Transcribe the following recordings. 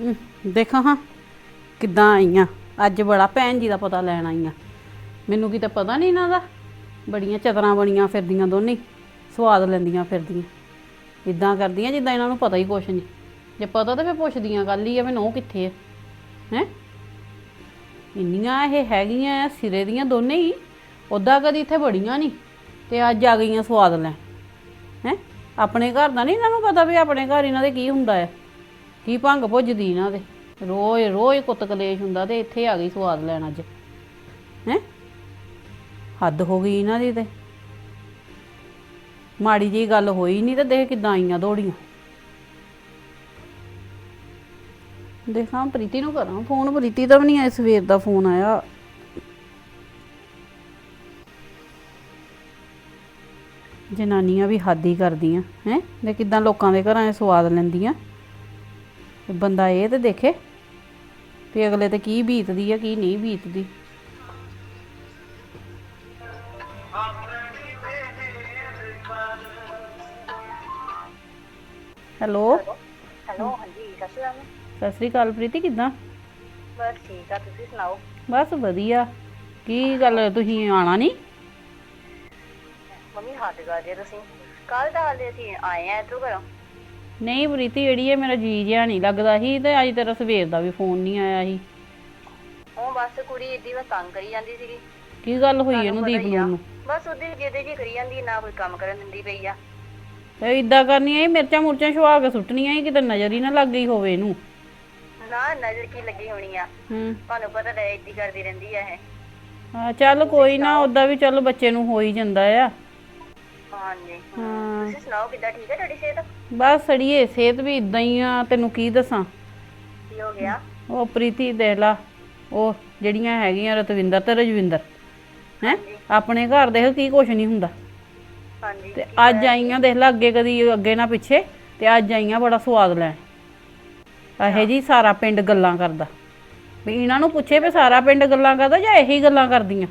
ਹਮ, ਦੇਖਾਂ ਹਾਂ ਕਿੱਦਾਂ ਆਈਆਂ। ਅੱਜ ਬੜਾ ਭੈਣ ਜੀ ਦਾ ਪਤਾ ਲੈਣ ਆਈਆਂ। ਮੈਨੂੰ ਕਿਤੇ ਪਤਾ ਨਹੀਂ ਇਹਨਾਂ ਦਾ? ਬੜੀਆਂ ਚਤਰਾਂ ਬਣੀਆਂ ਫਿਰਦੀਆਂ ਦੋਨੇ ਹੀ, ਸਵਾਦ ਲੈਂਦੀਆਂ ਫਿਰਦੀਆਂ। ਇਦਾਂ ਕਰਦੀਆਂ ਜਿੱਦਾਂ ਇਹਨਾਂ ਨੂੰ ਪਤਾ ਹੀ ਕੁਛ ਨਹੀਂ। ਜੇ ਪਤਾ ਤਾਂ ਫੇ ਪੁੱਛਦੀਆਂ ਗੱਲ ਹੀ ਆ ਵੀ ਨੋ ਕਿੱਥੇ ਆ। ਹੈ? ਇੰਨੀਆਂ ਇਹ ਹੈਗੀਆਂ ਆ ਸਿਰੇ ਦੀਆਂ ਦੋਨੇ ਹੀ ਉਦਾਂ ਕਦੀ ਇੱਥੇ ਬੜੀਆਂ ਨਹੀਂ ਤੇ ਅੱਜ ਆ ਗਈਆਂ ਸਵਾਦ ਲੈਣ। ਹੈ? ਆਪਣੇ ਘਰ ਦਾ ਨਹੀਂ ਇਹਨਾਂ ਨੂੰ ਪਤਾ ਵੀ ਆਪਣੇ ਘਰ ਇਹਨਾਂ ਦੇ ਕੀ ਹੁੰਦਾ ਹੈ ਕੀ ਭੰਗ ਭੁੱਜਦੀ ਇਹਨਾਂ ਦੇ ਰੋਜ਼ ਰੋਜ਼ ਕੁੱਤ ਕਲੇਸ਼ ਹੁੰਦਾ ਤੇ ਇੱਥੇ ਆ ਗਈ ਸਵਾਦ ਲੈਣ ਅੱਜ। ਹੈ? ਹੱਦ ਹੋ ਗਈ ਇਹਨਾਂ ਦੀ ਤੇ। ਮਾੜੀ ਜੀ ਗੱਲ ਹੋਈ ਨਹੀਂ ਤੇ ਦੇਖ ਕਿਦਾਂ ਆਈਆਂ ਦੌੜੀਆਂ। ਦੇਖਾਂ ਪ੍ਰੀਤੀ ਨੂੰ ਕਰਾਂ ਫੋਨ। ਪ੍ਰੀਤੀ ਦਾ ਵੀ ਨਹੀਂ ਆਇਆ, ਸਵੇਰ ਦਾ ਫੋਨ ਆਇਆ। ਜਨਾਨੀਆਂ ਵੀ ਹੱਦ ਹੀ ਕਰਦੀਆਂ। ਹੈ? ਤੇ ਕਿਦਾਂ ਲੋਕਾਂ ਦੇ ਘਰਾਂ 'ਚ ਸਵਾਦ ਲੈਂਦੀਆਂ। ਤੇ ਬੰਦਾ ਇਹ ਤੇ ਦੇਖੇ ਵੀ ਅਗਲੇ ਤੇ ਕੀ ਬੀਤਦੀ ਆ ਕੀ ਨਹੀਂ ਬੀਤਦੀ। ਹੈਲੋ? ਹੈਲੋ ਹਾਂਜੀ ਸਤਿ ਸ਼੍ਰੀ ਅਕਾਲ। ਸਤਿ ਸ੍ਰੀ ਅਕਾਲ ਪ੍ਰੀਤੀ ਕਿਦਾਂ? ਬਸ ਠੀਕ ਆ ਤੁਸੀਂ ਸੁਣਾਓ? ਬਸ ਵਧੀਆ। ਕੀ ਗੱਲ ਤੁਸੀਂ ਆਣਾ ਨਹੀਂ? ਮੰਮੀ ਹੱਥ ਕਰਦੇ ਤੁਸੀਂ। ਕੱਲ ਦਾ ਹਾਲੇ ਅਸੀਂ ਆਏ ਆ ਇੱਧਰੋਂ ਘਰੋਂ। ਨਹੀਂ ਪ੍ਰੀਤੀ ਜਿਹੜੀ ਹੈ ਮੇਰਾ ਜੀ ਜਿਹਾ ਨਹੀਂ ਲੱਗਦਾ ਸੀ ਤੇ ਅੱਜ ਤੇਰਾ ਸਵੇਰ ਦਾ ਵੀ ਫੋਨ ਨਹੀਂ ਆਇਆ ਸੀ। ਉਹ ਬਸ ਕੁੜੀ ਏਡੀ ਵਾ ਤੰਗ ਕਰੀ ਜਾਂਦੀ ਸੀਗੀ। ਕੀ ਗੱਲ ਹੋਈ ਇਹਨੂੰ ਦੀਪ ਹੀ। ਨੂੰ? ਬਸ ਉਹਦੀ ਜਿਹਦੇ ਜੀ ਕਰੀ ਜਾਂਦੀ ਨਾ ਕੋਈ ਕੰਮ ਕਰਨ ਦਿੰਦੀ ਪਈ ਆ। ਤੇ ਇਦਾਂ ਕਰਨੀਆਂ ਇਹ ਮਿਰਚਾਂ ਮੁਰਚਾਂ ਛੁਆ ਕੇ ਸੁੱਟਣੀਆਂ ਸੀ ਕਿਤੇ ਨਜ਼ਰ ਹੀ ਨਾ ਲੱਗ ਗਈ ਹੋਵੇ ਇਹਨੂੰ। ਨਾ ਨਜ਼ਰ ਕੀ ਲੱਗੀ ਹੋਣੀ ਆ। ਹੂੰ। ਤੁਹਾਨੂੰ ਪਤਾ ਤਾਂ ਏਡੀ ਕਰਦੀ ਰਹਿੰਦੀ ਆ ਇਹ। ਹਾਂ ਚੱਲ ਕੋਈ ਨਾ ਉਦਾਂ ਵੀ ਚੱਲ ਬੱਚੇ ਨੂੰ ਹੋ ਹੀ ਜਾਂਦਾ ਆ। ਹਾਂਜੀ। ਹਾਂ। ਤੁਸੀਂ ਸੁਣਾਓ ਕਿੱਦਾਂ ਠੀਕ ਹੈ ਤੁਹਾਡੀ ਸਿਹਤ? ਬਸ ਸੜੀਏ ਸਿਹਤ ਵੀ ਇਦਾਂ ਹੀ ਆ ਤੈਨੂੰ ਕੀ ਦੱਸਾਂ? ਕੀ ਹੋ ਗਿਆ? ਉਹ ਪ੍ਰੀਤੀ ਦੇਖ ਲਾ ਉਹ ਜਿਹੜੀਆਂ ਹੈਗੀਆਂ ਰਤਵਿੰਦਰ ਤੇ ਰਜਵਿੰਦਰ ਹੈ? ਆਪਣੇ ਘਰ ਦੇਖ ਕੀ ਕੁਛ ਨਹੀਂ ਹੁੰਦਾ। ਹਾਂਜੀ ਤੇ ਅੱਜ ਆਈਆਂ ਦੇਖ ਲੈ ਅੱਗੇ ਕਦੀ ਅੱਗੇ ਨਾ ਪਿੱਛੇ ਤੇ ਅੱਜ ਆਈਆਂ ਬੜਾ ਸਵਾਦ ਲੈਣ। ਇਹੋ ਜੀ ਸਾਰਾ ਪਿੰਡ ਗੱਲਾਂ ਕਰਦਾ। ਵੀ ਇਹਨਾਂ ਨੂੰ ਪੁੱਛੇ ਵੀ ਸਾਰਾ ਪਿੰਡ ਗੱਲਾਂ ਕਰਦਾ ਜਾਂ ਇਹੀ ਗੱਲਾਂ ਕਰਦੀਆਂ?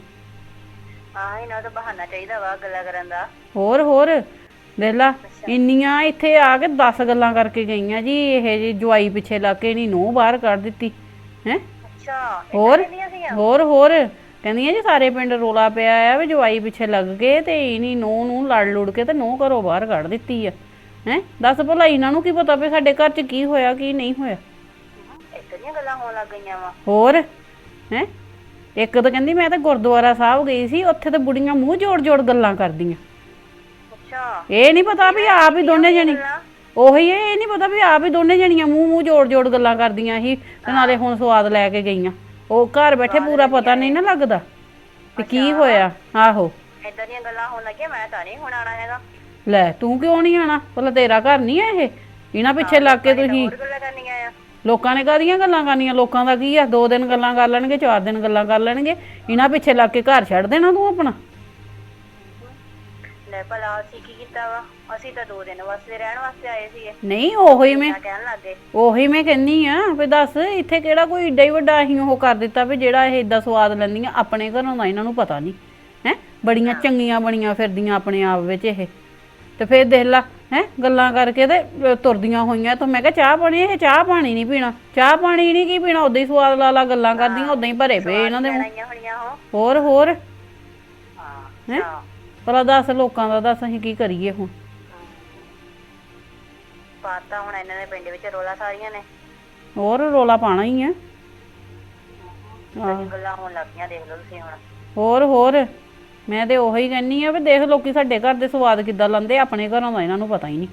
ਹਾਂ ਇਹਨਾਂ ਦਾ ਬਹਾਨਾ ਚਾਹੀਦਾ ਵਾ ਗੱਲਾਂ ਕਰਨ ਦਾ। ਹੋਰ ਹੋਰ। ਦੇਖ ਲਾ ਇੰਨੀਆਂ ਇੱਥੇ ਆ ਕੇ 10 ਗੱਲਾਂ ਕਰਕੇ ਗਈਆਂ ਜੀ ਇਹ ਜੀ ਜਵਾਈ ਪਿੱਛੇ ਲਾ ਕੇ ਨਹੀਂ ਨੋ ਬਾਹਰ ਕੱਢ ਦਿੱਤੀ ਹੈ? ਅੱਛਾ ਹੋਰ ਹੋਰ ਹੋਰ ਕਹਿੰਦੀਆਂ ਜੀ ਸਾਰੇ ਪਿੰਡ ਰੋਲਾ ਪਿਆ ਆ ਵੀ ਜਵਾਈ ਪਿੱਛੇ ਲੱਗ ਗਏ ਤੇ ਇਨੀ ਨੋ ਨੂੰ ਲੜ ਲੁੜ ਕੇ ਤੇ ਨੋ ਘਰੋਂ ਬਾਹਰ ਕੱਢ ਦਿੱਤੀ ਆ ਹੈ? ਦੱਸ ਭਲਾ ਇਹਨਾਂ ਨੂੰ ਕੀ ਪਤਾ ਵੀ ਸਾਡੇ ਘਰ 'ਚ ਕੀ ਹੋਇਆ ਕੀ ਨਹੀਂ ਹੋਇਆ? ਇਤਨੀਆਂ ਗੱਲਾਂ ਹੋਣ ਲੱਗ ਗਈਆਂ ਵਾ। ਹੋਰ ਹੈ? ਇੱਕ ਤਾਂ ਕਹਿੰਦੀ ਮੈਂ ਤਾਂ ਗੁਰਦੁਆਰਾ ਸਾਹਿਬ ਗਈ ਸੀ ਉੱਥੇ ਤਾਂ ਬੁੜੀਆਂ ਮੂੰਹ ਜੋੜ ਜੋੜ ਗੱਲਾਂ ਕਰਦੀਆਂ। ਅੱਛਾ ਇਹ ਨਹੀਂ ਪਤਾ ਵੀ ਆਪ ਹੀ ਦੋਨੇ ਜਣੀ ਉਹੀ ਇਹ ਨਹੀਂ ਪਤਾ ਵੀ ਆਪ ਹੀ ਦੋਨੇ ਜਣੀਆਂ ਮੂੰਹ ਮੂੰਹ ਜੋੜ ਜੋੜ ਗੱਲਾਂ ਕਰਦੀਆਂ ਸੀ ਤੇ ਨਾਲੇ ਹੁਣ ਸਵਾਦ ਲੈ ਕੇ ਗਈਆਂ। ਉਹ ਘਰ ਬੈਠੇ ਪੂਰਾ ਪਤਾ ਨਹੀਂ ਨਾ ਲੱਗਦਾ ਵੀ ਕੀ ਹੋਇਆ। ਆਹੋ। ਇਦਾਂ ਦੀਆਂ ਗੱਲਾਂ ਹੋਣ ਲੱਗੀਆਂ ਮੈਂ ਤਾਂ ਨਹੀਂ ਹੁਣ ਆਣਾ ਹੈਗਾ। ਲੈ ਤੂੰ ਕਿਉਂ ਨਹੀਂ ਆਣਾ ਭਲਾ ਤੇਰਾ ਘਰ ਨਹੀਂ ਹੈ ਇਹ? ਇਹਨਾਂ ਪਿੱਛੇ ਲੱਗ ਕੇ ਤੁਸੀਂ ਹੋਰ ਗੱਲਾਂ ਕਰਨੀਆਂ ਆ। ਲੋਕਾਂ ਨੇ ਕਾਹਦੀਆਂ ਗੱਲਾਂ ਕਰਨੀਆਂ? ਲੋਕਾਂ ਦਾ ਕੀ ਆ? ਦੋ ਦਿਨ ਗੱਲਾਂ ਕਰ ਲੈਣਗੇ ਚਾਰ ਦਿਨ ਗੱਲਾਂ ਕਰ ਲੈਣਗੇ। ਇਹਨਾਂ ਪਿੱਛੇ ਲੱਗ ਕੇ ਘਰ ਛੱਡ ਦੇਣਾ ਤੂੰ ਆਪਣਾ? ਲੈ ਭਲਾ ਅਸੀਂ ਕੀ ਕੀਤਾ ਵਾ। ਅਸੀਂ ਤਾਂ ਦੋ ਦਿਨ ਵਾਸਤੇ ਰਹਿਣ ਵਾਸਤੇ ਆਏ ਸੀਗੇ। ਨਹੀਂ ਉਹੀ ਮੈਂ ਕਹਿਣ ਲੱਗੇ ਉਹੀ ਮੈਂ ਕਹਿੰਨੀ ਆ ਵੀ ਦੱਸ ਇੱਥੇ ਕਿਹੜਾ ਕੋਈ ਏਡਾ ਹੀ ਵੱਡਾ ਅਸੀਂ ਉਹ ਕਰ ਦਿੱਤਾ ਵੀ ਜਿਹੜਾ ਇਹ ਏਦਾਂ ਸਵਾਦ ਲੈਂਦੀਆਂ ਆਪਣੇ ਘਰੋਂ ਦਾ ਇਹਨਾਂ ਨੂੰ ਪਤਾ ਨਹੀਂ। ਹੈ? ਬੜੀਆਂ ਚੰਗੀਆਂ ਬਣੀਆਂ ਫਿਰਦੀਆਂ ਆਪਣੇ ਆਪ ਵਿੱਚ ਇਹ। ਤੇ ਫਿਰ ਦੇਖ ਲਾ ਹੈ? ਗੱਲਾਂ ਕਰਕੇ ਤੇ ਤੁਰਦੀਆਂ ਹੋਈਆਂ ਤਾਂ ਮੈਂ ਕਿਹਾ ਚਾਹ ਪਾਣੀ ਇਹ ਚਾਹ ਪਾਣੀ ਨਹੀਂ ਪੀਣਾ। ਚਾਹ ਪਾਣੀ ਨਹੀਂ ਕੀ ਪੀਣਾ ਉਦਾਂ ਹੀ ਸਵਾਦ ਲਾ ਲਾ ਗੱਲਾਂ ਕਰਦੀਆਂ ਉਦਾਂ ਹੀ ਭਰੇ ਪਏ ਇਹਨਾਂ ਦੇ ਮੂੰਹ। ਹੋਣੀਆਂ ਹੋਰ ਹੋਰ। ਹਾਂ? ਹੈਂ। ਭਲਾ ਦੱਸ ਲੋਕਾਂ ਦਾ ਦੱਸ ਅਸੀਂ ਕੀ ਕਰੀਏ ਹੁਣ? ਪਾਤਾ ਹੁਣ ਇਹਨਾਂ ਦੇ ਪਿੰਡ ਵਿੱਚ ਰੋਲਾ ਸਾਰੀਆਂ ਨੇ। ਹੋਰ ਰੋਲਾ ਪਾਣਾ ਹੀ ਆ। ਕਈ ਗੱਲਾਂ ਹੋਣ ਲੱਗੀਆਂ ਦੇਖ ਲਓ ਤੁਸੀਂ ਹੁਣ। ਹੋਰ ਹੋਰ। ਮੈਂ ਤੇ ਉਹੀ ਕਹਿੰਨੀ ਆ ਵੀ ਦੇਖ ਲੋਕੀ ਸਾਡੇ ਘਰ ਦੇ ਸਵਾਦ ਕਿੱਦਾਂ ਲੰਦੇ ਆਪਣੇ ਘਰਾਂ ਦਾ ਇਹਨਾਂ ਨੂੰ ਪਤਾ ਹੀ ਨਹੀਂ।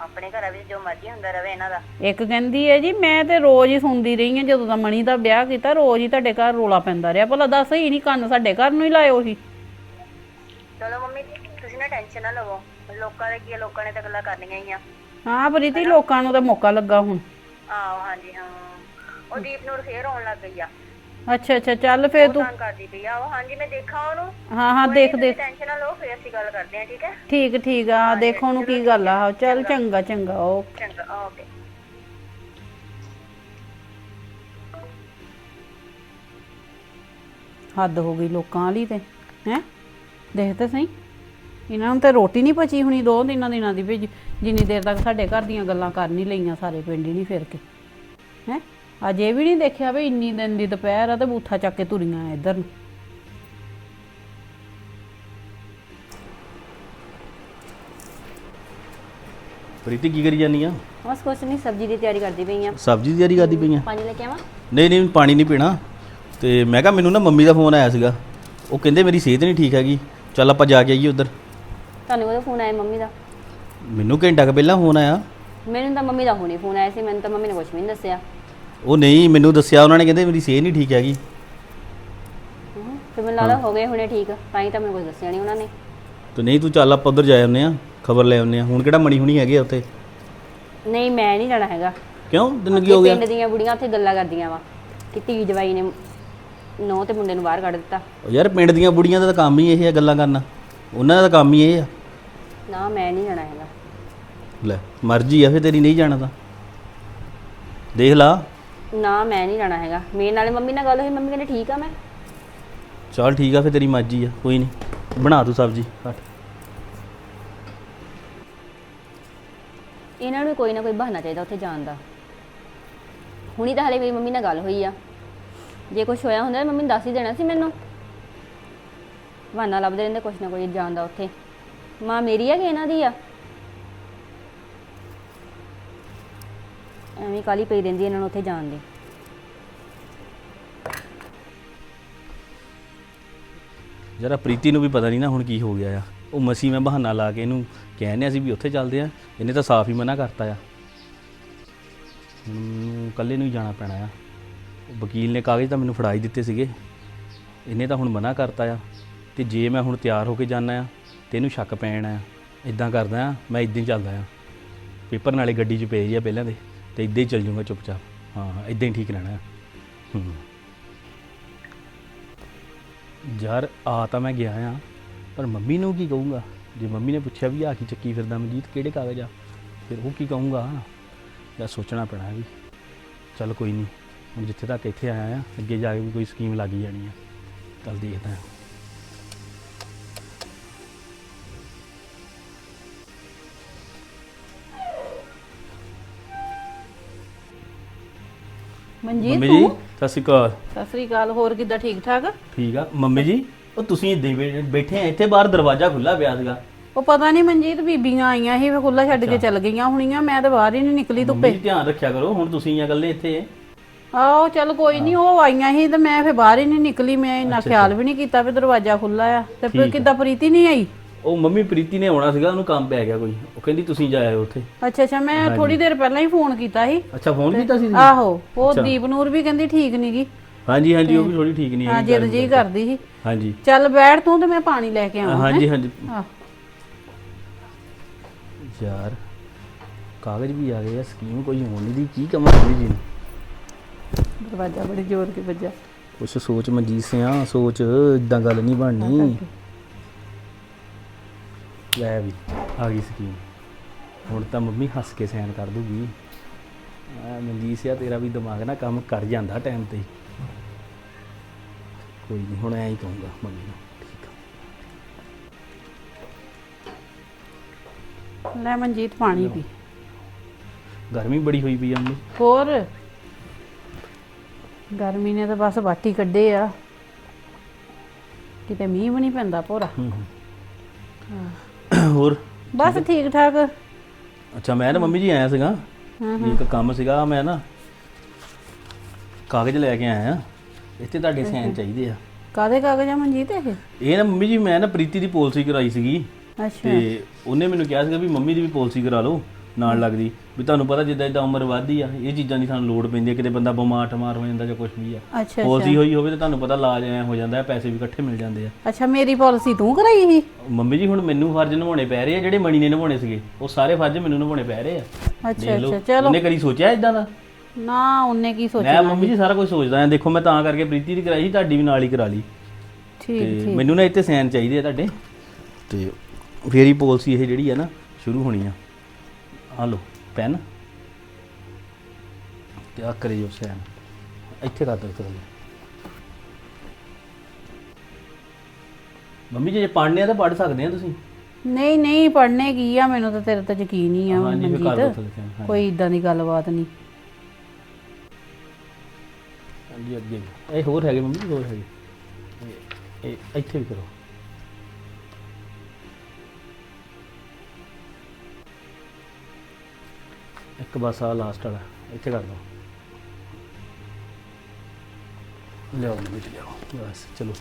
ਆਪਣੇ ਘਰਾਂ ਵਿੱਚ ਜੋ ਮਰਜ਼ੀ ਹੁੰਦਾ ਰਵੇ ਇਹਨਾਂ ਦਾ। ਇੱਕ ਕਹਿੰਦੀ ਹੈ ਜੀ ਮੈਂ ਤੇ ਰੋਜ਼ ਹੀ ਸੁਣਦੀ ਰਹੀ ਹਾਂ ਜਦੋਂ ਦਾ ਮਣੀ ਦਾ ਵਿਆਹ ਕੀਤਾ ਰੋਜ਼ ਹੀ ਤੁਹਾਡੇ ਘਰ ਰੋਲਾ ਪੈਂਦਾ ਰਿਹਾ। ਭਲਾ ਦੱਸ ਹੀ ਨਹੀਂ ਕੰਨ ਸਾਡੇ ਘਰ ਨੂੰ ਹੀ ਲਾਇਓ ਹੀ ਚਲੋ ਮੰਮੀ ਤੁਸੀਂ ਨਾ ਟੈਨਸ਼ਨ ਨਾ ਲਵੋ। ਲੋਕਾਂ ਦੇ ਕੀ ਆ, ਲੋਕਾਂ ਨੇ ਤਾਂ ਗੱਲਾਂ ਕਰਨੀਆਂ ਹੀ ਆ। ਹਾਂ ਪ੍ਰੀਤੀ ਲੋਕਾਂ ਨੂੰ ਤਾਂ ਮੌਕਾ ਲੱਗਾ ਹੁਣ। ਆਹੋ ਹਾਂਜੀ ਹਾਂ। ਉਹ ਦੀਪ ਨੂੰ ਫੇਰ ਆਉਣ ਲੱਗ ਗਈ ਆ। ਅੱਛਾ ਅੱਛਾ ਚੱਲ ਫੇਰ ਤੂੰ। ਤੰਗ ਕਰਦੀ ਪਈ ਆ। ਉਹ ਹਾਂਜੀ ਮੈਂ ਦੇਖਾਂ ਉਹਨੂੰ। ਹਾਂ ਹਾਂ ਦੇਖ ਦੇਖ। ਟੈਨਸ਼ਨ ਨਾ ਲਓ ਫੇਰ ਅਸੀਂ ਗੱਲ ਕਰਦੇ ਹਾਂ ਠੀਕ ਹੈ? ਠੀਕ ਠੀਕ ਆ ਦੇਖੋ ਨੂੰ ਕੀ ਗੱਲ ਆ। ਚੱਲ ਚੰਗਾ। ਚੰਗਾ ਓ ਚੰਗਾ ਓਕੇ। ਹੱਦ ਹੋ ਗਈ ਲੋਕਾਂ ਵਾਲੀ ਤੇ ਹੈ? ਦੇਖ ਤੇ ਸਹੀ। ਇਹਨਾਂ ਨੂੰ ਤੇ ਰੋਟੀ ਨਹੀਂ ਪਚੀ ਹੁਣੀ ਦੋ ਦਿਨਾਂ ਦਿਨਾਂ ਦੀ ਵੀ ਜਿੰਨੀ ਦੇਰ ਤੱਕ ਸਾਡੇ ਘਰ ਦੀਆਂ ਗੱਲਾਂ ਕਰ ਨਹੀਂ ਲਈਆਂ ਸਾਰੇ ਪਿੰਡ ਹੀ ਨਹੀਂ ਫਿਰ ਕੇ। ਹੈ? ਅਜੇ ਵੀ ਨਹੀਂ ਦੇਖਿਆ ਵੀ ਇੰਨੀ ਦਿਨ ਦੀ ਦੁਪਹਿਰ ਆ ਤੇ ਬੂਥਾ ਚੱਕ ਕੇ ਤੁਰੀਆਂ ਇੱਧਰ ਨੂੰ। ਪ੍ਰੀਤੀ ਕੀ ਕਰੀ ਜਾਨੀ ਆ? ਬਸ ਕੁਛ ਨਹੀਂ ਸਬਜ਼ੀ ਦੀ ਤਿਆਰੀ ਕਰਦੀ ਪਈ ਆ। ਸਬਜ਼ੀ ਦੀ ਤਿਆਰੀ ਕਰਦੀ ਪਈ ਆ? ਪਾਣੀ ਲੈ ਕੇ ਆਵਾਂ? ਨਹੀਂ ਨਹੀਂ ਪਾਣੀ ਨਹੀਂ ਪੀਣਾ। ਤੇ ਮੈਂ ਕਿਹਾ ਮੈਨੂੰ ਨਾ ਮੰਮੀ ਦਾ ਫੋਨ ਆਇਆ ਸੀਗਾ। ਉਹ ਕਹਿੰਦੇ ਮੇਰੀ ਸਿਹਤ ਨਹੀਂ ਠੀਕ ਹੈਗੀ। ਚੱਲ ਆਪਾਂ ਜਾ ਕੇ ਆਈਏ ਉੱਧਰ। ਤੁਹਾਨੂੰ ਕਦੋਂ ਫੋਨ ਆਇਆ ਮੰਮੀ ਦਾ? ਮੈਨੂੰ ਘੰਟਾ ਕੁ ਪਹਿਲਾਂ ਫੋਨ ਆਇਆ। ਮੈਨੂੰ ਤਾਂ ਮੰਮੀ ਦਾ ਹੁਣੇ ਫੋਨ ਆਇਆ ਸੀ ਮੈਨੂੰ ਤਾਂ ਮੰਮੀ ਨੇ ਕੁਝ ਵੀ ਨਹੀਂ ਦੱਸਿਆ। ਉਹ ਨਹੀਂ ਮੈਨੂੰ ਦੱਸਿਆ ਉਹਨਾਂ ਨੇ ਕਹਿੰਦੇ ਮੇਰੀ ਸਿਹਤ ਨਹੀਂ ਠੀਕ ਹੈਗੀ। ਹਮ, ਤੇ ਮੈਨੂੰ ਲੱਗਦਾ ਹੋ ਗਏ ਹੁਣੇ ਠੀਕ ਤਾਂ ਹੀ ਤਾਂ ਮੈਨੂੰ ਕੁਝ ਦੱਸਿਆ ਨਹੀਂ ਉਹਨਾਂ ਨੇ। ਤੇ ਨਹੀਂ ਤੂੰ ਚੱਲ ਆਪਾਂ ਉੱਧਰ ਜਾ ਆਉਂਦੇ ਆ ਖਬਰ ਲੈ ਆਉਂਦੇ ਆ ਹੁਣ ਕਿਹੜਾ ਮਣੀ ਹੁਣੀ ਹੈਗੇ ਆ ਉੱਥੇ? ਨਹੀਂ ਮੈਂ ਨਹੀਂ ਜਾਣਾ ਹੈਗਾ। ਕਿਉਂ? ਤੈਨੂੰ ਕੀ ਹੋ ਗਿਆ? ਪਿੰਡ ਦੀਆਂ ਬੁੜੀਆਂ ਉੱਥੇ ਗੱਲਾਂ ਕਰਦੀਆਂ ਵਾ ਕਿ ਧੀ ਜਵਾਈ ਨੇ ਨੌ ਤੇ ਮੁੰਡੇ ਨੂੰ ਬਾਹਰ ਕੱਢ ਦਿੱਤਾ। ਉਹ ਯਾਰ ਪਿੰਡ ਦੀਆਂ ਬੁੜੀਆਂ ਦਾ ਤਾਂ ਕੰਮ ਹੀ ਇਹ ਆ ਗੱਲਾਂ ਕਰਨਾ। ਉਹਨਾਂ ਦਾ ਤਾਂ ਕੰਮ ਹੀ ਇਹ ਆ। ਨਾ ਮੈਂ ਨਹੀਂ ਜਾਣਾ ਹੈਗਾ। ਲੈ ਮਰਜ਼ੀ ਆ ਫੇ ਤੇਰੀ ਨਹੀਂ ਜਾਣਾ ਤਾਂ। ਦੇਖ ਲਾ। ਨਾ ਮੈਂ ਨਹੀਂ ਜਾਣਾ ਹੈਗਾ। ਮੇਰੇ ਨਾਲੇ ਮੰਮੀ ਨਾਲ ਗੱਲ ਹੋਈ ਮੰਮੀ ਕਹਿੰਦੇ ਠੀਕ ਆ ਮੈਂ। ਚੱਲ ਠੀਕ ਆ ਫੇ ਤੇਰੀ ਮਰਜ਼ੀ ਆ ਕੋਈ ਨਹੀਂ। ਬਣਾ ਤੂੰ ਸਬਜ਼ੀ ਕੱਟ ਇਹਨਾਂ ਨੂੰ ਕੋਈ ਨਾ ਕੋਈ ਬਹਾਨਾ ਚਾਹੀਦਾ ਉੱਥੇ ਜਾਣ ਦਾ। ਹੁਣੀ ਤਾਂ ਹਲੇ ਮੇਰੀ ਮੰਮੀ ਨਾਲ ਗੱਲ ਹੋਈ ਆ। ਜੇ ਕੁਝ ਹੋਇਆ ਹੁੰਦਾ ਤਾਂ ਮੰਮੀ ਨੇ ਦੱਸ ਹੀ ਦੇਣਾ ਸੀ ਮੈਨੂੰ। ਬਹਾਨਾ ਲੱਭਦੇ ਰਹਿੰਦੇ ਕੁਛ ਨਾ ਕੋਈ ਜਾਣ ਦਾ ਉੱਥੇ। ਮਾਂ ਮੇਰੀ ਆ ਕਿ ਇਹਨਾਂ ਦੀ ਆ? ਐਵੇਂ ਕਾਲੀ ਪਈ ਰਹਿੰਦੀ ਇਹਨਾਂ ਨੂੰ ਉੱਥੇ ਜਾਣ ਦੀ। ਜਰਾ ਪ੍ਰੀਤੀ ਨੂੰ ਵੀ ਪਤਾ ਨਹੀਂ ਨਾ ਹੁਣ ਕੀ ਹੋ ਗਿਆ ਆ। ਉਹ ਮਸੀ ਮੈਂ ਬਹਾਨਾ ਲਾ ਕੇ ਇਹਨੂੰ ਕਹਿੰਦੇ ਸੀ ਵੀ ਉੱਥੇ ਚੱਲਦੇ ਆ। ਇਹਨੇ ਤਾਂ ਸਾਫ਼ ਹੀ ਮਨਾ ਕਰਤਾ ਆ। ਮੈਨੂੰ ਇਕੱਲੇ ਨੂੰ ਹੀ ਜਾਣਾ ਪੈਣਾ ਆ। ਵਕੀਲ ਨੇ ਕਾਗਜ਼ ਤਾਂ ਮੈਨੂੰ ਫੜਾ ਹੀ ਦਿੱਤੇ ਸੀਗੇ। ਇਹਨੇ ਤਾਂ ਹੁਣ ਮਨਾ ਕਰਤਾ ਆ ਤੇ ਜੇ ਮੈਂ ਹੁਣ ਤਿਆਰ ਹੋ ਕੇ ਜਾਣਾ ਆ ਤੇ ਇਹਨੂੰ ਸ਼ੱਕ ਪੈਣਾ ਆ। ਇਦਾਂ ਕਰਦਾ ਆ, ਮੈਂ ਇਦਾਂ ਹੀ ਚੱਲਦਾ ਆ। ਪੇਪਰ ਨਾਲੇ ਗੱਡੀ 'ਚ ਪਏ ਆ ਪਹਿਲਾਂ ਦੇ ਤੇ ਇਦਾਂ ਹੀ ਚੱਲ ਜੂਗਾ ਚੁੱਪਚਾਪ। ਹਾਂ ਇਦਾਂ ਹੀ ਠੀਕ ਰਹਿਣਾ ਹੂੰ। ਯਾਰ, ਆ ਤਾਂ ਮੈਂ ਗਿਆ ਆ, ਪਰ ਮੰਮੀ ਨੂੰ ਕੀ ਕਹੂੰਗਾ? ਜੇ ਮੰਮੀ ਨੇ ਪੁੱਛਿਆ ਵੀ ਆ ਕੀ ਚੱਕੀ ਫਿਰਦਾ ਮਨਜੀਤ, ਕਿਹੜੇ ਕਾਗਜ਼ ਆ? ਫਿਰ ਉਹ ਕੀ ਕਹੂੰਗਾ? ਜਾਂ ਸੋਚਣਾ ਪੈਣਾ ਵੀ। ਚੱਲ ਕੋਈ ਨਹੀਂ ਹੁਣ ਜਿੱਥੇ ਤੱਕ ਇੱਥੇ ਆਇਆ ਆ ਅੱਗੇ ਜਾ ਕੇ ਵੀ ਕੋਈ ਸਕੀਮ ਲੱਗ ਹੀ ਜਾਣੀ ਆ। ਚੱਲ ਦੇਖਦਾ ਹਾਂ ਮਨਜੀਤ ਮੰਮੀ ਜੀ ਤੂੰ? ਸਤਿ ਸ਼੍ਰੀ ਅਕਾਲ। ਸਤਿ ਸ੍ਰੀ ਅਕਾਲ ਹੋਰ ਕਿੱਦਾਂ ਠੀਕ ਠਾਕ? ਠੀਕ ਆ। ਮੰਮੀ ਜੀ ਉਹ ਤੁਸੀਂ ਇੱਦਾਂ ਹੀ ਬੈ- ਬੈਠੇ ਆ ਇੱਥੇ ਬਾਹਰ ਦਰਵਾਜ਼ਾ ਖੁੱਲਾ ਪਿਆ ਸੀਗਾ। ਉਹ ਪਤਾ ਨਹੀਂ ਮਨਜੀਤ ਬੀਬੀਆਂ ਆਈਆਂ ਸੀ ਫੇ ਖੁੱਲਾ ਛੱਡ ਕੇ ਚੱਲ ਗਈਆਂ ਹੁਣੀਆਂ ਮੈਂ ਤਾਂ ਬਾਹਰ ਹੀ ਨਹੀਂ ਨਿਕਲੀ ਮੰਮੀ ਧੁੱਪੇ ਜੀ ਧਿਆਨ ਰੱਖਿਆ ਕਰੋ ਹੁਣ ਤੁਸੀਂ ਆ ਇਕੱਲੇ ਇੱਥੇ ਆਹੋ ਚੱਲ ਕੋਈ ਨਹੀਂ ਉਹ ਆਈਆਂ ਸੀ ਤੇ ਮੈਂ ਫੇ ਬਾਹਰ ਹੀ ਨਹੀਂ ਨਿਕਲੀ ਮੈਂ ਇੰਨਾ ਖਿਆਲ ਵੀ ਨਹੀਂ ਕੀਤਾ ਵੀ ਦਰਵਾਜ਼ਾ ਖੁੱਲਾ ਆ ਤੇ ਫਿਰ ਕਿੱਦਾਂ ਪ੍ਰੀਤੀ ਨਹੀਂ ਆਈ? ਉਹ ਮੰਮੀ ਪ੍ਰੀਤੀ ਨੇ ਆਉਣਾ ਸੀਗਾ ਉਹਨੂੰ ਕੰਮ ਪੈ ਗਿਆ ਕੋਈ। ਉਹ ਕਹਿੰਦੀ ਤੁਸੀਂ ਜਾਇਓ ਉੱਥੇ। ਅੱਛਾ ਅੱਛਾ ਮੈਂ ਥੋੜੀ ਦੇਰ ਪਹਿਲਾਂ ਹੀ ਫੋਨ ਕੀਤਾ ਸੀ। ਅੱਛਾ ਫੋਨ ਕੀਤਾ ਸੀ? ਆਹੋ ਉਹ ਦੀਪ ਨੂਰ ਵੀ ਕਹਿੰਦੀ ਠੀਕ ਨਹੀਂਗੀ ਹਾਂਜੀ ਹਾਂਜੀ ਉਹ ਵੀ ਥੋੜੀ ਠੀਕ ਨਹੀਂ ਹਾਂ ਜਿੱਦ ਜੀ ਕਰਦੀ ਸੀ। ਹਾਂਜੀ। ਚੱਲ ਬੈਠ ਤੂੰ ਤੇ ਮੈਂ ਪਾਣੀ ਲੈ ਕੇ ਆਵਾਂ ਹਾਂਜੀ ਹਾਂਜੀ। ਯਾਰ ਕਾਗਜ਼ ਵੀ ਆ ਗਏ ਆ ਸਕੀਮ ਕੋਈ ਹੋਣ ਨਹੀਂ ਦੀ ਕੀ ਕਮਾਂ ਮੰਮੀ ਜੀ ਨੂੰ? ਦਰਵਾਜ਼ਾ ਬੜੀ ਜ਼ੋਰ ਕੇ ਵੱਜਾ ਕੁਛ ਸੋਚ ਮਨਜੀਤ ਸਿਆ ਸੋਚ ਇਦਾਂ ਗੱਲ ਨਹੀਂ ਬਣਨੀ। ਲੈ ਵੀ ਆ ਗਈ ਸਕੀਮ। ਹੁਣ ਤਾਂ ਮੰਮੀ ਹੱਸ ਕੇ ਸੈਨ ਕਰ ਦੂਗੀ। ਆ ਮਨਜੀਤ ਸਿਆ ਤੇਰਾ ਵੀ ਦਿਮਾਗ ਨਾ ਕੰਮ ਕਰ ਜਾਂਦਾ ਟਾਈਮ ਤੇ ਹੀ। ਕੋਈ ਨਹੀਂ ਹੁਣ ਐਂ ਹੀ ਕਹੂੰਗਾ ਮੰਮੀ ਨੂੰ। ਠੀਕ ਆ। ਲੈ ਮਨਜੀਤ ਪਾਣੀ ਪੀ। ਗਰਮੀ ਬੜੀ ਹੋਈ ਪਈ ਆ ਮੰਮੀ। ਹੋਰ? ਗਰਮੀ ਨੇ ਤਾਂ ਬਸ ਬਾਟੀ ਕੱਢੇ ਆ। ਕਿਤੇ ਮੀਂਹ ਵੀ ਨਹੀਂ ਪੈਂਦਾ ਭੋਰਾ। ਹੋਰ? ਬਸ ਠੀਕ ਠਾਕ ਅੱਛਾ ਮੈਂ ਨਾ ਮੰਮੀ ਜੀ ਆਇਆ ਸੀਗਾ। ਇੱਕ ਕੰਮ ਸੀਗਾ ਮੈਂ ਨਾ ਕਾਗਜ਼ ਲੈ ਕੇ ਆਇਆ। ਇੱਥੇ ਤੁਹਾਡੇ ਸਾਈਨ ਚਾਹੀਦੇ ਆ। ਕਾਦੇ ਕਾਗਜ਼ ਆ ਮਨਜੀਤ ਇਹ? ਇਹ ਨਾ ਮੰਮੀ ਜੀ ਮੈਂ ਨਾ ਪ੍ਰੀਤੀ ਦੀ ਪਾਲਿਸੀ ਕਰਾਈ ਸੀਗੀ। ਅੱਛਾ। ਤੇ ਉਹਨੇ ਮੈਨੂੰ ਕਿਹਾ ਸੀਗਾ ਵੀ ਮੰਮੀ ਦੀ ਵੀ ਪਾਲਿਸੀ ਕਰਾ ਲਓ। ਨਾਲ ਲੱਗਦੀ। ਵੀ ਤੁਹਾਨੂੰ ਪਤਾ ਜਿੱਦਾਂ ਜਿੱਦਾਂ ਉਮਰ ਵੱਧਦੀ ਆ ਇਹ ਚੀਜ਼ਾਂ ਦੀ ਸਾਨੂੰ ਲੋੜ ਪੈਂਦੀ ਆ। ਕਿਤੇ ਬੰਦਾ ਬਿਮਾਰ ਠਮਾਰ ਹੋ ਜਾਂਦਾ ਜਾਂ ਕੁਝ ਵੀ ਆ। ਅੱਛਾ ਪਾਲਿਸੀ ਹੋਈ ਹੋਵੇ ਤਾਂ ਤੁਹਾਨੂੰ ਪਤਾ ਇਲਾਜ ਐ ਹੋ ਜਾਂਦਾ ਹੈ ਪੈਸੇ ਵੀ ਇਕੱਠੇ ਮਿਲ ਜਾਂਦੇ ਆ। ਅੱਛਾ ਮੇਰੀ ਪਾਲਿਸੀ ਤੂੰ ਕਰਾਈ ਸੀ? ਮੰਮੀ ਜੀ ਹੁਣ ਮੈਨੂੰ ਫਰਜ਼ ਨਿਭਾਉਣੇ ਪੈ ਰਹੇ ਆ ਜਿਹੜੇ ਮਣੀ ਨੇ ਨਿਭਾਉਣੇ ਸੀਗੇ। ਉਹ ਸਾਰੇ ਫਰਜ਼ ਮੈਨੂੰ ਨਿਭਾਉਣੇ ਪੈ ਰਹੇ ਆ। ਅੱਛਾ ਅੱਛਾ ਚਲੋ। ਉਹਨੇ ਕਦੀ ਸੋਚਿਆ ਇਦਾਂ ਦਾ? ਨਾ ਉਹਨੇ ਕੀ ਸੋਚਿਆ ਮੈਂ ਮੰਮੀ ਜੀ ਸਾਰਾ ਕੁਝ ਸੋਚਦਾ ਆ। ਦੇਖੋ ਮੈਂ ਤਾਂ ਕਰਕੇ ਪ੍ਰੀਤੀ ਦੀ ਕਰਾਈ ਸੀ ਤੁਹਾਡੀ ਵੀ ਨਾਲ ਹੀ ਕਰਾ ਲਈ। ਠੀਕ ਤੇ ਮੈਨੂੰ ਨਾ ਇੱਥੇ ਸਾਈਨ ਚਾਹੀਦੇ ਆ ਤੁਹਾਡੇ। ਤੇ ਫੇਰੀ ਪਾਲਿਸੀ ਇਹ ਜਿਹੜੀ ਆ ਨਾ ਸ਼ੁਰੂ ਹੋਣੀ ਆ। ਆ ਲਓ ਪੈਨ। ਤੇ ਆ ਕਰੇ ਜੋ ਸਾਈਨ ਇੱਥੇ ਕਰ ਦੋ ਤੁਸੀਂ ਮੰਮੀ ਜੀ ਜੇ ਪੜ੍ਹਨੇ ਆ ਤਾਂ ਪੜ੍ਹ ਸਕਦੇ ਆ ਤੁਸੀਂ। ਨਹੀਂ ਨਹੀਂ ਪੜਨੇ ਕੀ ਆ? ਮੈਨੂੰ ਤਾਂ ਤੇਰੇ ਤੇ ਯਕੀਨ ਹੀ ਆ ਹਾਂਜੀ ਕਰ ਮਨਜੀਤ। ਕੋਈ ਇਦਾਂ ਦੀ ਗੱਲਬਾਤ ਨਹੀਂ। ਹਾਂਜੀ ਅੱਗੇ। ਇਹ ਹੋਰ ਹੈਗੇ ਮੰਮੀ ਹੋਰ ਹੈਗੇ। ਇਹ- ਇਹ ਇੱਥੇ ਵੀ ਕਰੋ। ਇੱਕ ਬਸ ਆ ਲਾਸਟ ਵਾਲਾ ਇੱਥੇ ਕਰ ਦੋ। ਲਿਆਓ ਜੀ ਲਿਆਓ। ਬਸ ਚਲੋ।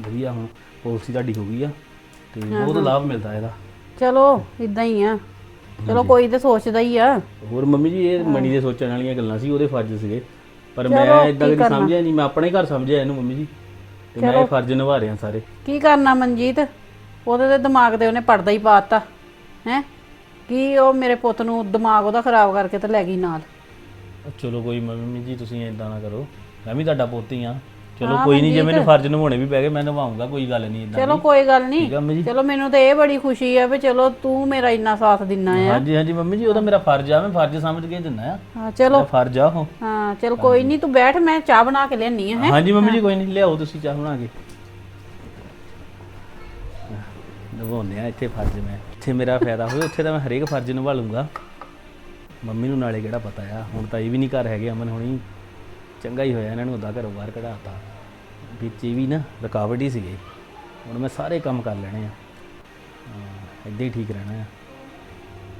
ਵਧੀਆ ਹੁਣ ਪਾਲਿਸੀ ਤੁਹਾਡੀ ਹੋ ਗਈ ਆ ਤੇ ਬਹੁਤ ਲਾਭ ਮਿਲਦਾ ਇਹਦਾ। ਚਲੋ ਇਦਾਂ ਹੀ ਆ। ਚਲੋ ਕੋਈ ਤੇ ਸੋਚਦਾ ਹੀ ਆ। ਹੋਰ ਮੰਮੀ ਜੀ ਇਹ ਮਣੀ ਦੇ ਸੋਚਣ ਵਾਲੀਆਂ ਗੱਲਾਂ ਸੀ ਉਹਦੇ ਫਰਜ਼ ਸੀਗੇ। ਪਰ ਮੈਂ ਇਦਾਂ ਕਦੀ? ਸਮਝਿਆ ਨਹੀਂ ਮੈਂ ਆਪਣੇ ਘਰ ਸਮਝਿਆ ਇਹਨੂੰ ਮੰਮੀ ਜੀ। ਤੇ ਮੈਂ ਇਹ ਫਰਜ਼ ਨਿਭਾ ਰਿਹਾ ਸਾਰੇ। ਕੀ ਕਰਨਾ ਮਨਜੀਤ? ਉਹਦੇ ਤੇ ਦਿਮਾਗ ਤੇ ਉਹਨੇ ਪੜਦਾ ਹੀ ਪਾਤਾ ਹੈ? ਕੀ ਉਹ ਮੇਰੇ ਪੁੱਤ ਨੂੰ ਦਿਮਾਗ ਉਹਦਾ ਖਰਾਬ ਕਰਕੇ ਤੇ ਲੈ ਗਈ ਨਾਲ। ਚਲੋ ਕੋਈ ਮੰਮੀ ਜੀ ਤੁਸੀਂ ਇਦਾਂ ਨਾ ਕਰੋ। ਮੈਂ ਵੀ ਤੁਹਾਡਾ ਪੁੱਤ ਹੀ ਆ ਚਲੋ ਹਾਂ, ਕੋਈ ਨਹੀਂ ਜੇ ਮਨਜੀਤ। ਮੈਨੂੰ ਫਰਜ਼ ਨਿਭਾਉਣੇ ਵੀ ਪੈ ਗਏ ਮੈਂ ਨਿਭਾਉਂਗਾ ਕੋਈ ਗੱਲ ਨਹੀਂ ਇਦਾਂ ਚਲੋ ਕੋਈ ਗੱਲ ਠੀਕ ਨਹੀਂ ਆ ਜੀ? ਚਲੋ ਮੈਨੂੰ ਤੇ ਇਹ ਬੜੀ ਖੁਸ਼ੀ ਆ ਵੀ ਚਲੋ ਤੂੰ ਮੇਰਾ ਇੰਨਾ ਸਾਥ ਦਿੰਨਾ ਆ। ਹਾਂਜੀ ਹਾਂਜੀ ਮੰਮੀ ਜੀ ਉਹ ਤਾਂ ਮੇਰਾ ਫਰਜ਼ ਆ ਮੈਂ ਫਰਜ਼ ਸਮਝ ਕੇ ਦਿੰਦਾ ਆ। ਹਾਂ ਚਲੋ। ਮੇਰਾ ਫਰਜ਼ ਆ ਉਹ। ਹਾਂ ਚਲ ਕੋਈ ਨਹੀਂ ਤੂੰ ਬੈਠ ਮੈਂ ਚਾਹ ਬਣਾ ਕੇ ਲਿਆਨੀ ਆ ਹੈ। ਹਾਂਜੀ ਮੰਮੀ ਜੀ ਕੋਈ ਨਹੀਂ ਲਿਆਓ ਤੁਸੀਂ ਚਾਹ ਬਣਾ ਕੇ। ਨਿਭਾਉਂਦੇ ਆ ਇੱਥੇ ਫਰਜ਼ ਮੈਂ। ਇੱਥੇ ਮੇਰਾ ਫਾਇਦਾ ਹੋਵੇ ਉੱਥੇ ਤਾਂ ਮੈਂ ਹਰੇਕ ਫਰਜ਼ ਨਿਭਾ ਲੂੰਗਾ। ਮੰਮੀ ਨੂੰ ਨਾਲੇ ਕਿਹੜਾ ਪਤਾ ਆ ਹੁਣ ਤਾਂ ਇਹ ਵੀ ਨਹੀਂ ਘਰ ਹੈਗੇ ਅਮਨ ਹੁਣੀ ਚੰਗਾ ਹੀ ਹੋਇਆ ਇਹਨਾਂ ਨੂੰ ਅੱਧਾ ਘਰੋਂ ਬਾਹਰ ਕਢਾਤਾ। ਵਿੱਚ ਇਹ ਵੀ ਨਾ ਰੁਕਾਵਟ ਹੀ ਸੀਗੇ। ਹੁਣ ਮੈਂ ਸਾਰੇ ਕੰਮ ਕਰ ਲੈਣੇ ਆ। ਹਾਂ, ਹੀ ਠੀਕ ਰਹਿਣਾ ਆ।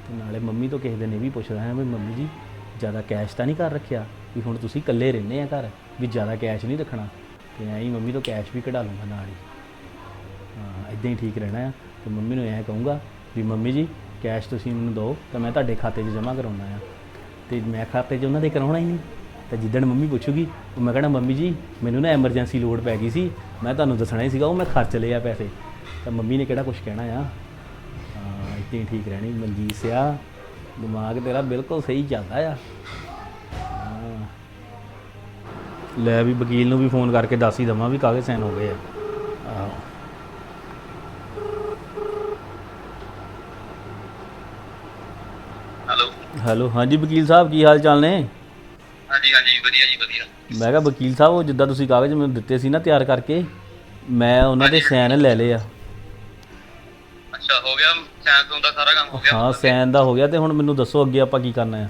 ਤੇ ਨਾਲੇ ਮੰਮੀ ਤੋਂ ਕਿਸੇ ਦਿਨ ਇਹ ਵੀ ਪੁੱਛਦਾ ਹਾਂ ਵੀ ਮੰਮੀ ਜੀ ਜ਼ਿਆਦਾ ਕੈਸ਼ ਤਾਂ ਨਹੀਂ ਘਰ ਰੱਖਿਆ? ਵੀ ਹੁਣ ਤੁਸੀਂ ਇਕੱਲੇ ਰਹਿੰਦੇ ਆ ਘਰ ਵੀ ਜ਼ਿਆਦਾ ਕੈਸ਼ ਨਹੀਂ ਰੱਖਣਾ। ਤੇ ਐਂ ਹੀ ਮੰਮੀ ਤੋਂ ਕੈਸ਼ ਵੀ ਕਢਾ ਲੂੰਗਾ ਨਾਲ ਹੀ। ਇਦਾਂ ਹੀ ਠੀਕ ਰਹਿਣਾ ਆ। ਤੇ ਮੰਮੀ ਨੂੰ ਐਂ ਕਹੂੰਗਾ ਵੀ ਮੰਮੀ ਜੀ ਕੈਸ਼ ਤੁਸੀਂ ਮੈਨੂੰ ਦਿਓ, ਤਾਂ ਮੈਂ ਤੁਹਾਡੇ ਖਾਤੇ 'ਚ ਜਮ੍ਹਾਂ ਕਰਾਉਣਾ ਆ। ਤੇ ਮੈਂ ਖਾਤੇ 'ਚ ਉਹਨਾਂ ਦੇ ਕਰਾਉਣਾ ਹੀ ਨਹੀਂ। ਤਾਂ ਜਿੱਦਣ ਮੰਮੀ ਪੁੱਛੂਗੀ, ਉਹ ਮੈਂ ਕਹਣਾ, ਮੰਮੀ ਜੀ, ਮੈਨੂੰ ਨਾ ਐਮਰਜੈਂਸੀ ਲੋੜ ਪੈ ਗਈ ਸੀ। ਮੈਂ ਤੁਹਾਨੂੰ ਦੱਸਣਾ ਹੀ ਸੀਗਾ, ਉਹ ਮੈਂ ਖਰਚ ਲਏ ਆ ਪੈਸੇ। ਤਾਂ ਮੰਮੀ ਨੇ ਕਿਹੜਾ ਕੁਝ ਕਹਿਣਾ ਆ? ਹਾਂ, ਇੱਦਾਂ ਹੀ ਠੀਕ ਰਹਿਣੀ ਮਨਜੀਤ ਸਿਆ, ਦਿਮਾਗ ਤੇਰਾ ਬਿਲਕੁਲ ਸਹੀ ਚੱਲਦਾ ਆ। ਲੈ ਵੀ ਵਕੀਲ ਨੂੰ ਵੀ ਫੋਨ ਕਰਕੇ ਦੱਸ ਹੀ ਦਵਾਂ ਵੀ ਕਾਗਜ਼ ਸਾਈਨ ਹੋ ਗਏ ਆ। ਆਹੋ। ਹੈਲੋ ਹਾਂਜੀ ਵਕੀਲ ਸਾਹਿਬ ਕੀ ਹਾਲ ਚਾਲ ਨੇ? ਹਾਂਜੀ ਹਾਂਜੀ ਵਧੀਆ ਜੀ ਵਧੀਆ। ਮੈਂ ਕਿਹਾ ਵਕੀਲ ਸਾਹਿਬ ਉਹ ਜਿੱਦਾਂ ਤੁਸੀਂ ਕਾਗਜ਼ ਮੈਨੂੰ ਦਿੱਤੇ ਸੀ ਨਾ ਤਿਆਰ ਕਰਕੇ ਮੈਂ ਉਹਨਾਂ ਦੇ ਸਾਈਨ ਲੈ ਲਏ ਆ। ਅੱਛਾ ਹੋ ਗਿਆ ਸੈਮਸੰਗ ਦਾ ਸਾਰਾ ਕੰਮ ਹੋ ਗਿਆ। ਹਾਂ ਸਾਈਨ ਦਾ ਹੋ ਗਿਆ ਤੇ ਹੁਣ ਮੈਨੂੰ ਦੱਸੋ ਅੱਗੇ ਆਪਾਂ ਕੀ ਕਰਨਾ ਆ।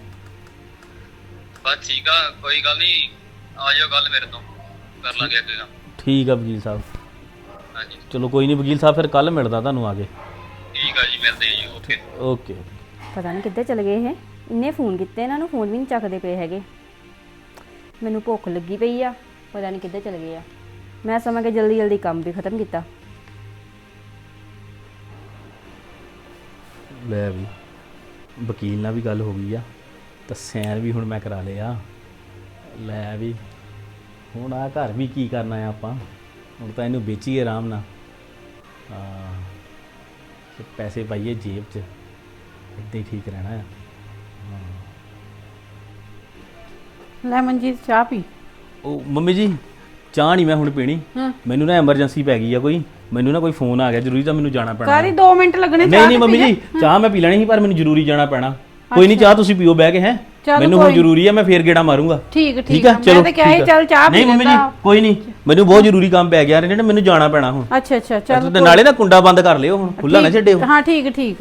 ਬਸ ਠੀਕ ਆ ਕੋਈ ਗੱਲ ਨਹੀਂ ਆ ਜਾਓ ਗੱਲ ਮੇਰੇ ਤੋਂ ਕਰ ਲਾਂਗੇ ਅੱਗੇ ਕੰਮ। ਠੀਕ ਆ ਵਕੀਲ ਸਾਹਿਬ। ਹਾਂਜੀ। ਚਲੋ ਕੋਈ ਨਹੀਂ ਵਕੀਲ ਸਾਹਿਬ ਫਿਰ ਕੱਲ ਮਿਲਦਾ ਤੁਹਾਨੂੰ ਆ ਕੇ। ਠੀਕ ਆ ਜੀ ਮਿਲਦੇ ਜੀ ਓਕੇ। ਓਕੇ। ਪਤਾ ਨਹੀਂ ਕਿੱਧਰ ਚਲੇ ਗਏ ਇਹ। ਇੰਨੇ ਫੋਨ ਕੀਤੇ, ਇਹਨਾਂ ਨੂੰ ਫੋਨ ਵੀ ਨਹੀਂ ਚੱਕਦੇ ਪਏ ਹੈਗੇ। ਮੈਨੂੰ ਭੁੱਖ ਲੱਗੀ ਪਈ ਆ, ਪਤਾ ਨਹੀਂ ਕਿੱਧਰ ਚਲੇ ਗਏ ਆ। ਮੈਂ ਸਮਾਂ ਕਿ ਜਲਦੀ ਜਲਦੀ ਕੰਮ ਵੀ ਖਤਮ ਕੀਤਾ। ਲੈ ਵੀ, ਵਕੀਲ ਨਾਲ ਵੀ ਗੱਲ ਹੋ ਗਈ ਆ ਤਾਂ ਸਾਈਨ ਵੀ ਹੁਣ ਮੈਂ ਕਰਾ ਲਿਆ। ਲੈ ਵੀ, ਹੁਣ ਆ ਘਰ ਵੀ ਕੀ ਕਰਨਾ ਆ ਆਪਾਂ, ਹੁਣ ਤਾਂ ਇਹਨੂੰ ਵੇਚੀਏ ਆਰਾਮ ਨਾਲ। ਹਾਂ, ਤੇ ਪੈਸੇ ਪਾਈਏ ਜੇਬ 'ਚ, ਇੱਦਾਂ ਹੀ ਠੀਕ ਰਹਿਣਾ ਆ। ਲੈ ਮਨਜੀਤ ਚਾਹ ਪੀ। ਉਹ ਮੰਮੀ ਜੀ ਚਾਹ ਨਹੀਂ ਮੈਂ ਹੁਣ ਪੀਣੀ। ਹਾਂ। ਮੈਨੂੰ ਨਾ ਐਮਰਜੈਂਸੀ ਪੈ ਗਈ ਆ ਕੋਈ। ਮੈਨੂੰ ਨਾ ਕੋਈ ਫੋਨ ਆ ਗਿਆ ਜ਼ਰੂਰੀ ਤਾਂ ਮੈਨੂੰ ਜਾਣਾ ਪੈਣਾ। ਕਾਰੀ 2 ਮਿੰਟ ਲੱਗਣੇ ਨਹੀਂ ਚਾਹ ਨਹੀਂ ਮੰਮੀ ਜੀ ਚਾਹ ਮੈਂ ਪੀ ਲੈਣੀ ਸੀ ਪਰ ਮੈਨੂੰ ਜ਼ਰੂਰੀ ਜਾਣਾ ਪੈਣਾ। ਕੋਈ ਨਹੀਂ ਚਾਹ ਤੁਸੀਂ ਪੀਓ ਬਹਿ ਕੇ ਹੈ। ਚੱਲ ਮੈਨੂੰ ਹੁਣ ਜ਼ਰੂਰੀ ਆ ਮੈਂ ਫੇਰ ਗੇੜਾ ਮਾਰੂੰਗਾ। ਠੀਕ ਠੀਕ ਆ? ਚਲੋ ਮੈਂ ਤੇ ਕਿਹਾ ਸੀ ਠੀਕ ਆ। ਚੱਲ ਚਾਹ ਪੀ ਨਹੀਂ ਮੰਮੀ ਜੀ ਲੈਂਦਾ। ਕੋਈ ਨਹੀਂ ਮੈਨੂੰ ਬਹੁਤ ਜ਼ਰੂਰੀ ਕੰਮ ਪੈ ਗਿਆ ਜਿਹੜੇ ਮੈਨੂੰ ਜਾਣਾ ਪੈਣਾ ਹੁਣ। ਅੱਛਾ ਅੱਛਾ ਚੱਲ ਤੇ ਨਾਲੇ ਨਾ ਕੁੰਡਾ ਬੰਦ ਕਰ ਲਿਓ ਹੁਣ। ਖੁੱਲਾ ਨਾ ਛੱਡਿਓ। ਹਾਂ ਠੀਕ ਠੀਕ।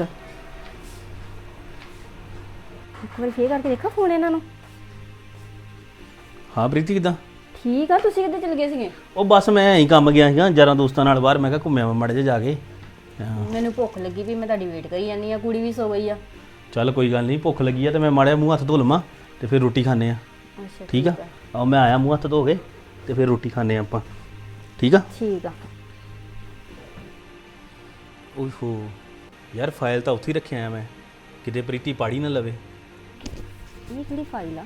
ਇੱਕ ਵਾਰੀ ਫੇਰ ਕਰਕੇ ਦੇਖਾ ਫੋਨ ਇਹਨਾਂ ਨੂੰ। ਹਾਂ ਪ੍ਰੀਤੀ ਕਿਦਾਂ? ਠੀਕ ਆ ਤੁਸੀਂ ਕਿੱਧਰ ਚਲੇ ਗਏ ਸੀਗੇ? ਉਹ ਬਸ ਮੈਂ ਐਂ ਕੰਮ ਗਿਆ ਸੀਗਾ ਯਾਰਾਂ ਦੋਸਤਾਂ ਨਾਲ ਬਾਹਰ ਮੈਂ ਕਿਹਾ ਘੁੰਮਿਆ ਮੜ ਜਾ ਜਾ ਕੇ। ਹਾਂ, ਮੈਨੂੰ ਭੁੱਖ ਲੱਗੀ ਵੀ ਮੈਂ ਤੁਹਾਡੀ ਵੇਟ ਕਰੀ ਜਾਂਦੀ ਆ ਕੁੜੀ ਵੀ ਸੋ ਗਈ ਆ। ਚੱਲ ਕੋਈ ਗੱਲ ਨਹੀਂ ਭੁੱਖ ਲੱਗੀ ਆ ਤੇ ਮੈਂ ਮਾੜਿਆ ਮੂੰਹ ਹੱਥ ਧੋ ਲਵਾਂ ਤੇ ਫਿਰ ਰੋਟੀ ਖਾਣੇ ਆ ਅੱਛਾ ਠੀਕ ਆ? ਆਓ ਮੈਂ ਆਇਆ ਮੂੰਹ ਹੱਥ ਧੋ ਕੇ ਤੇ ਫਿਰ ਰੋਟੀ ਖਾਣੇ ਆ ਆਪਾਂ। ਠੀਕ ਆ? ਠੀਕ ਆ। ਓਹੋ ਯਾਰ ਫਾਈਲ ਤਾਂ ਉੱਥੇ ਹੀ ਰੱਖਿਆ ਆ ਮੈਂ ਕਿਤੇ ਪ੍ਰੀਤੀ ਪਾੜੀ ਨਾ ਲਵੇ। ਇਹ ਕਿਹੜੀ ਫਾਈਲ ਆ?